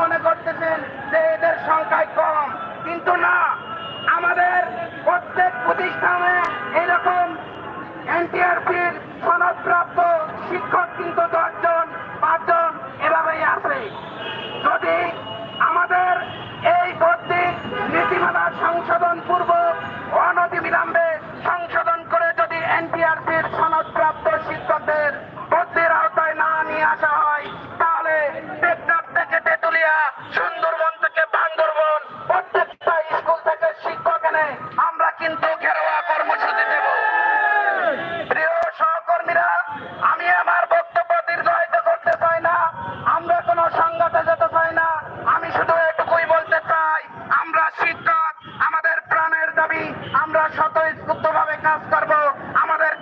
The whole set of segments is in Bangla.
মনে করতেছেন যে এদের সংখ্যায় কম। কিন্তু না, আমাদের প্রত্যেক প্রতিষ্ঠানে এরকম এনটিআরপির সনদপ্রাপ্ত শিক্ষক কিন্তু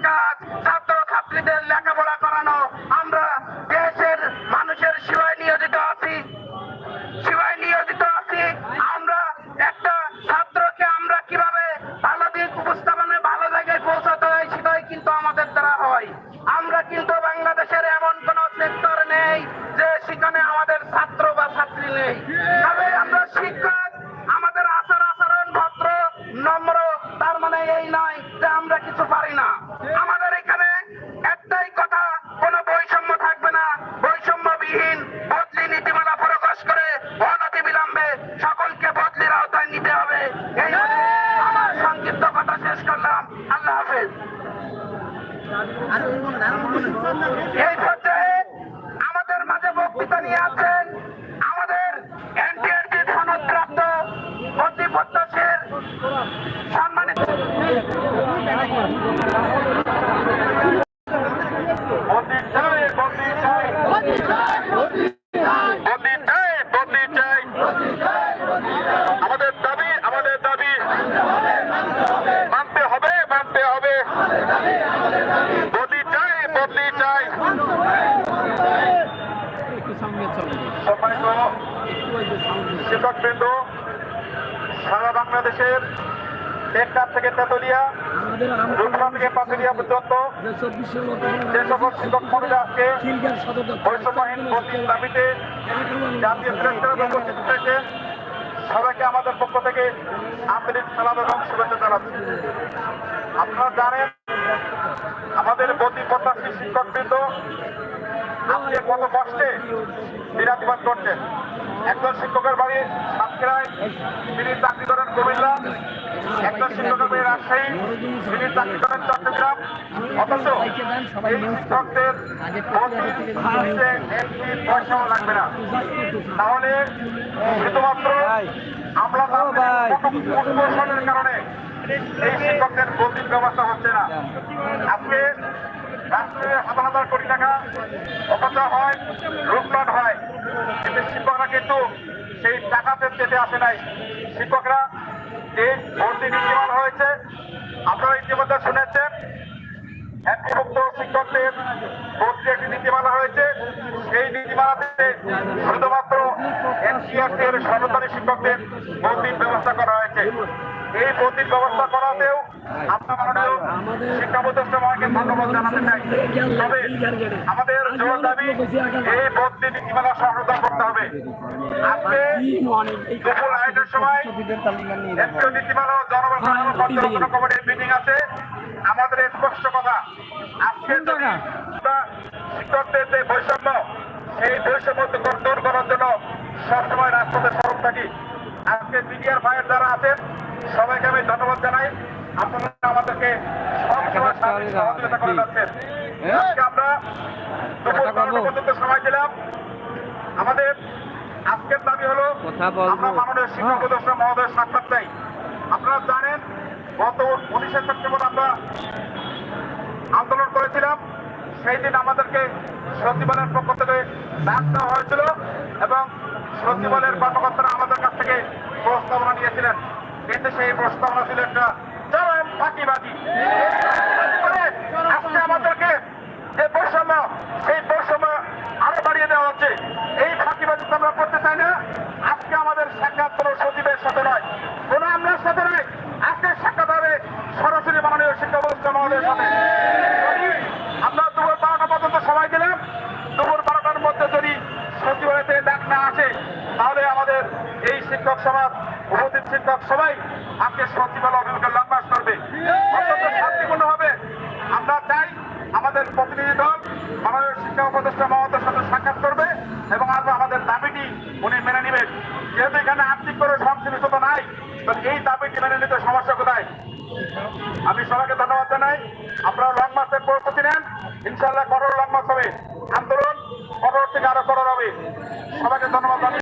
কাজ ছাত্র ছাত্রীদের লেখাপড়া করানো। আমরা দেশের মানুষের সেবায় নিয়োজিত আছি। সেবায় নিয়োজিত আছি। আমরা একটা ছাত্রকে আমরা কীভাবে ভালো দিক উপস্থাপনে ভালো জায়গায় পৌঁছাতে হয় সেটাই কিন্তু আমাদের দ্বারা হয়। আমরা কিন্তু বাংলাদেশের এমন কোন সেক্টর নেই যে সেখানে আমাদের ছাত্র বা ছাত্রী নেই। শেষ করলাম আল্লাহ হাফেজ। এই পর্যায়ে আমাদের মাঝে বক্তৃতা নিয়ে আছেন আমাদের এনটিআরটি সনদপ্রাপ্ত প্রতিপত্তশের সম্মানিত বন্দি চাই বন্দি চাই বন্দি চাই বন্দি চাই আমাদের দাবি আমাদের দাবি মানতে হবে বদলি চাই বদলি চাই সম্মানিত শিক্ষকবৃন্দ, সারা বাংলাদেশের টেকনাফ থেকে তেতুলিয়া, রূপসা থেকে পাতুলিয়া পর্যন্ত যে সকল শিক্ষক মন্ডলী আজকে বৈষম্যহীন বদলির দাবিতে জাতীয় প্রেসক্লাবে উপস্থিত হয়েছে সবাইকে আমাদের পক্ষ থেকে আন্তরিক সালাম এবং শুভেচ্ছা জানাচ্ছি। আপনারা জানেন, আমাদের বদলি প্রত্যাশী শিক্ষকবৃন্দ আজকে কত কষ্টে দিনাতিবাদ করছেন? একজন শিক্ষকের বাড়ি সাতক্ষীরায় তিনি চাকরি করেন কুমিল্লা। একজন শিক্ষকের বাড়ি রাজশাহী তিনি চাকরি করেন চট্টগ্রাম। অথচ এই শিক্ষকদের একটি পয়সাও লাগবে না। তাহলে শুধুমাত্র আমরা কারণে এই শিক্ষকদের বদলির ব্যবস্থা হচ্ছে না। আজকে হাজার হাজার কোটি টাকা অপচয় হয়, লুটপাট হয়। কিন্তু কিন্তু সেই টাকাতে পেতে আসে নাই। শিক্ষকরা যে ভর্তি নীতিমালা হয়েছে, আপনারা ইতিমধ্যে শুনেছেন। একভুক্ত শিক্ষকদের ভর্তি একটি নীতিমালা হয়েছে সেই নীতিমালাতে শুধুমাত্র এনসিআরটি এর সরকারি শিক্ষকদের ভর্তির ব্যবস্থা করা হয়েছে এই ভর্তির ব্যবস্থা করাতেও মাননীয় শিক্ষা উপদেষ্টা মহাকে জানাতে তবে আমাদের এই ভর্তি নীতিমালা সংশোধন করতে হবে আজকে সময় জাতীয় নীতিমালা জনগণ কমিটির মিটিং আছে আমাদের স্পষ্ট কথা। আজকে শিক্ষকদের যে বৈষম্য সেই বৈষম্য দূর করার জন্য সবসময় রাজপথে সরব থাকি। আজকে মিডিয়ার ভাইয়ের যারা আছেন সবাইকে আমি ধন্যবাদ জানাই। আপনারা আমাদেরকে সবসময় সহযোগিতা করে যাচ্ছেন। আজকে আমরা দুপুর পর্যন্ত সময় দিলাম। আমাদের আজকের দাবি হলো আমরা মাননীয় শিক্ষক উপদেষ্টা মহোদয় সাক্ষাৎ চাই। আপনারা জানেন গত উনিশে সেপ্টেম্বর আমরা আন্দোলন করেছিলাম। সেই দিন আমাদেরকে সচিবালয়ের পক্ষ থেকে ডাক দেওয়া হয়েছিল এবং সচিবালয়ের কর্মকর্তারা আমাদের কাছ থেকে প্রস্তাবনা নিয়েছিলেন। কিন্তু সেই প্রস্তাবনা ছিল একটা চরম ফাঁকিবাজি আজকে আমাদেরকে যে বৈষম্য সেই বৈষম্য আরও বাড়িয়ে দেওয়া হচ্ছে এই ফাঁকিবাজি তো আমরা করতে চাই না আজকে আমাদের সাক্ষাৎ কোনো সচিবের সাথে নয় কোনো আমলার সাথে নয় আজকে সাক্ষাৎ হবে সরাসরি মাননীয় শিক্ষা ব্যবস্থা মহোদয়ের সাথে যদি আমরা দুপুর বারোটা পর্যন্ত সময় দিলাম দুপুর বারোটার মধ্যে যদি সচিবালয় থেকে ডাক না আসে, তাহলে আমাদের এই শিক্ষক সমাজ, উপস্থিত শিক্ষক সবাই আজকে সচিবালয় অভিমুখে লম্বাস করবে। অত্যন্ত শান্তিপূর্ণ হবে। আমরা চাই আমাদের প্রতিনিধি দল, মাননীয় শিক্ষা উপদেষ্টা মহাদের সাথে সাক্ষাৎ করবে এবং আমরা আমাদের দাবিটি উনি মেনে নেবেন। যেহেতু এখানে আর্থিক করে সংশ্লিষ্টতা নাই এই দাবি